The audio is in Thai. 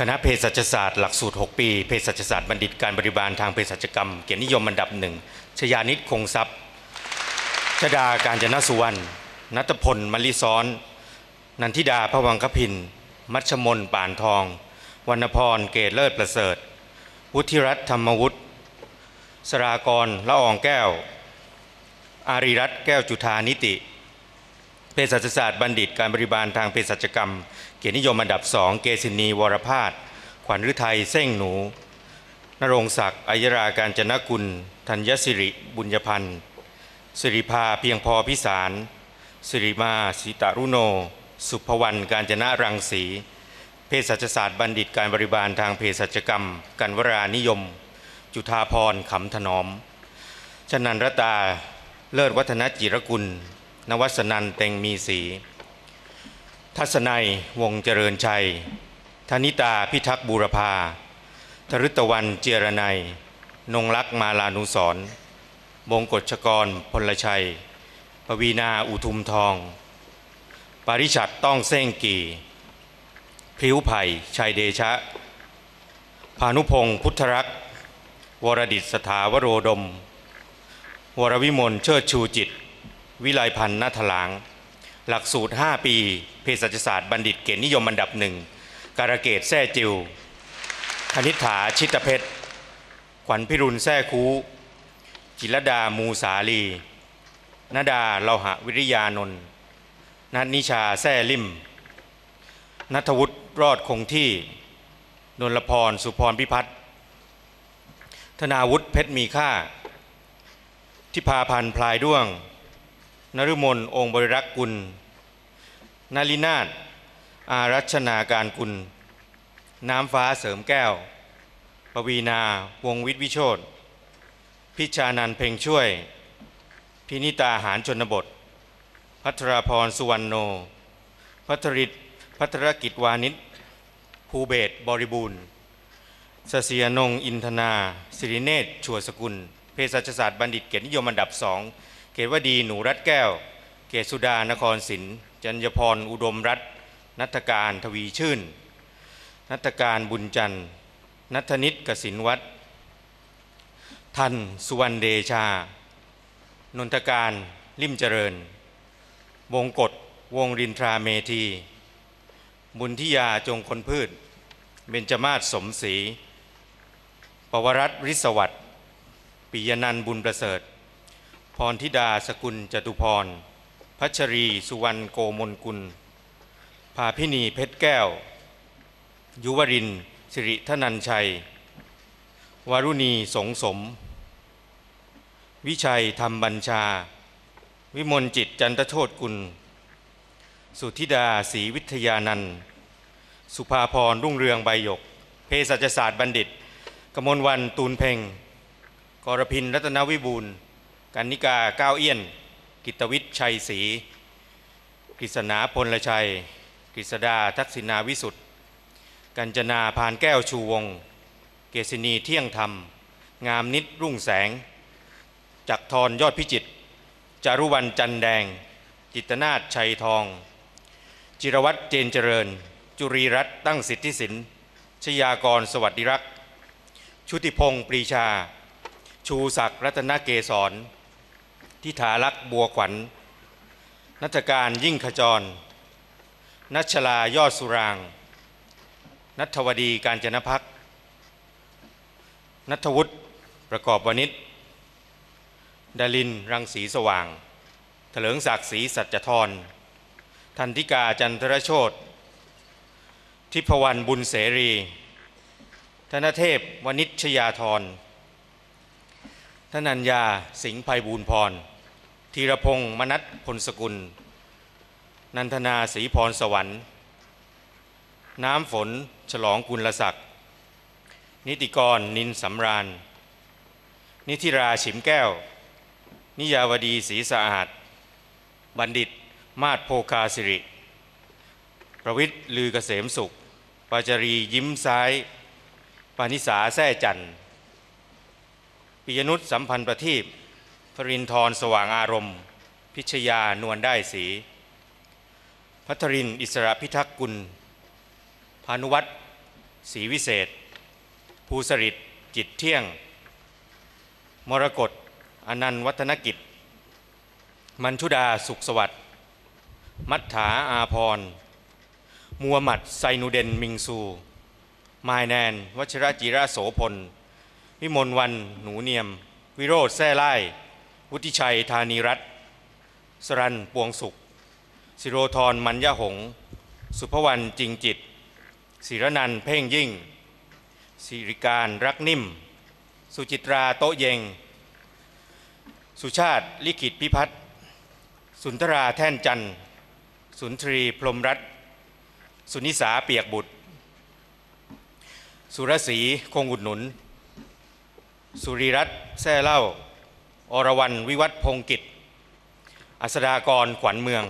คณะเภสัชศาสตร์หลักสูตร 6 ปีเภสัชศาสตร์บัณฑิตการบริบาลทางเภสัชกรรม เกียรตินิยมอันดับหนึ่งชยานิตคงทรัพย์ชดาการจนสุวรรณนัตพลมลิซ้อน นันทิดาพระวังคพิน มัชมนป่านทอง วรรณพรเกตเลิศประเสริฐ วุฒิรัตน์ธรรมวุฒิสรากรละอองแก้ว อารีรัตน์แก้วจุธานิติ เภสัชศาสตร์บัณฑิตการบริบาลทางเภสัชกรรม เกียรตินิยมอันดับสองเกษินีวรพาสขวัญฤทัยเส้งหนู นรงศักดิ์อัยราการจนกุล ธัญสิริบุญญพันธ์สิริภาเพียงพอพิสาร สิริมาสิตารุโน สุภวรรณการจนะรังสีเภสัชศาสตร์บัณฑิตการบริบาลทางเภสัชกรรม กันวรานิยม จุธาพรขำถนอมชนันรตาเลิศวัฒนจิรกุล นวัสนันเต็งมีสี ทัศนัยวงเจริญชัย ธนิตาพิทักษ์บูรพาธรุตวันเจรนัย นงลักษ์มาลานุสรมงกฎชกรพลชัย ปวีนาอุทุมทอง ปาริชัดต้องเส้งกี่พริ้วไผ่ชัยเดชะ พานุพงศ์พุทธรักษ์วรดิษฐาวโรดม วรวิมลเชิดชูจิต วิไลพันธ์นัทหลาง หลักสูตร 5 ปี เภสัชศาสตร์บัณฑิตเกียรตินิยมอันดับหนึ่งการเกตแซ่จิวคณิษฐาชิตเพชร ขวัญพิรุณแซ่คูจิรดามูสาลีนดาเลาหะวิริยานนท์นัทนิชาแซ่ลิมนัทวุฒิรอดคงที่ นนลพร สุพรพิพัฒน์ธนาวุฒิเพชรมีค่า ทิพาพันธ์พลายด้วง นฤมลองค์บริรักษ์กุลนาลินาถอารัชนาการกุล น้ำฟ้าเสริมแก้ว ปวีนาวงวิทย์วิโชตพิชานันท์เพ่งช่วย พินิตาหารชนบท พัทรพรสุวรรณโน พัทริตพัทรกิจวานิชภูเบศบริบูรณ์สเสียนงอินทนา สิริเนตรชัวสกุล เภสัชศาสตร์บัณฑิตเกียรตินิยมอันดับสอง เกตวดีหนูรัตแก้ว เกศสุดานครศิลป์จัญญพรอุดมรัตน์นัทการทวีชื่น นัทการบุญจันทร์นัทนิตกสินวัฒน์ทันสุวรรณเดชา นนทการลิมเจริญ วงกฎวงรินทราเมธี บุญทิยาจงคนพืช เบญจมาศสมศรีปวรัตริศวัตรปิยนันบุญประเสริฐ พรธิดาสกุลจตุพร พัชรีสุวรรณโกมลกุล ภาพินีเพชรแก้ว ยุวรินสิริธนันชัย วารุณีสงสม วิชัยธรรมบัญชา วิมลจิตจันทโชตกุล สุธิดาศรีวิทยานันสุภาพรรุ่งเรืองใบหยกเภสัชศาสตร์บัณฑิต กมลวันตูนเพ่งกรพินรัตนวิบูลย์ กันนิกาก้าวเอี้ยน กิตวิทย์ชัยศรีกฤษณาพลชัย กฤษดาทักษิณาวิสุทธ์กัญจนาพานแก้วชูวง เกษณีเที่ยงธรรม งามนิดรุ่งแสง จักรทรยอดพิจิต จารุวรรณจันแดง จิตนาชัยทอง จิรวัตรเจนเจริญ จุรีรัตน์ตั้งสิทธิสิน ชยากรสวัสดิรักษ์ชุติพงศ์ปรีชา ชูศักดิ์รัตนเกษร ทิฐาลักษ์บัวขวัญนัทการยิ่งขจร นัชลายอดสุราง นัทวดีการจนพัก นัทวุฒิประกอบวณิชดาลินรังสีสว่าง เถลิงศักดิ์ศรีสัจธรทันทิกาจันทรโชตทิพวรรณบุญเสรี ธนเทพวณิชยาธรธนัญญาสิงห์ไพบูลย์พร ธีรพงศ์มนัทพลสกุล นันทนาศรีพรสวรรค์ น้ำฝนฉลองกุลศักดิ์นิติกรนินสำราญ นิธิราฉิมแก้ว นิยาวดีศรีสะอาด บัณฑิตมาศโพคาสิริ ประวิทย์ลือเกษมสุข ปาจรียิ้มซ้าย ปานิสาแท่จันต์ปิยนุษย์สัมพันธ์ประทีป พรินทร์สว่างอารมณ์ พิชยานวลได้สี พัทรินอิสระพิทักษ์กุล พานุวัตรศรีวิเศษ ภูสริตจิตเที่ยง มรกตอนันต์วัฒนกิจ มัญชุดาสุขสวัสดิ์มัทธาอาพร มัวหมัดไซนูเดนมิงซู มายแนน วัชระจิระโสพล วิมลวัน หนูเนียม วิโรธแซ่ไล่ วุฒิชัยธานีรัตน์สรันปวงสุข สิโรธรมัญญาหง สุภวรรณจริงจิตศิรนันเพ่งยิ่งสิริการรักนิ่ม สุจิตราโตเยง สุชาติลิขิตพิพัฒน์สุนทราแท่นจันทร์ สุนทรีพรมรัตน์สุนิสาเปียกบุตร สุรศรีคงอุดหนุน สุริรัตน์แซ่เล่า อรวรรณวิวัฒน์พงกิจ อัสดากรขวัญเมือง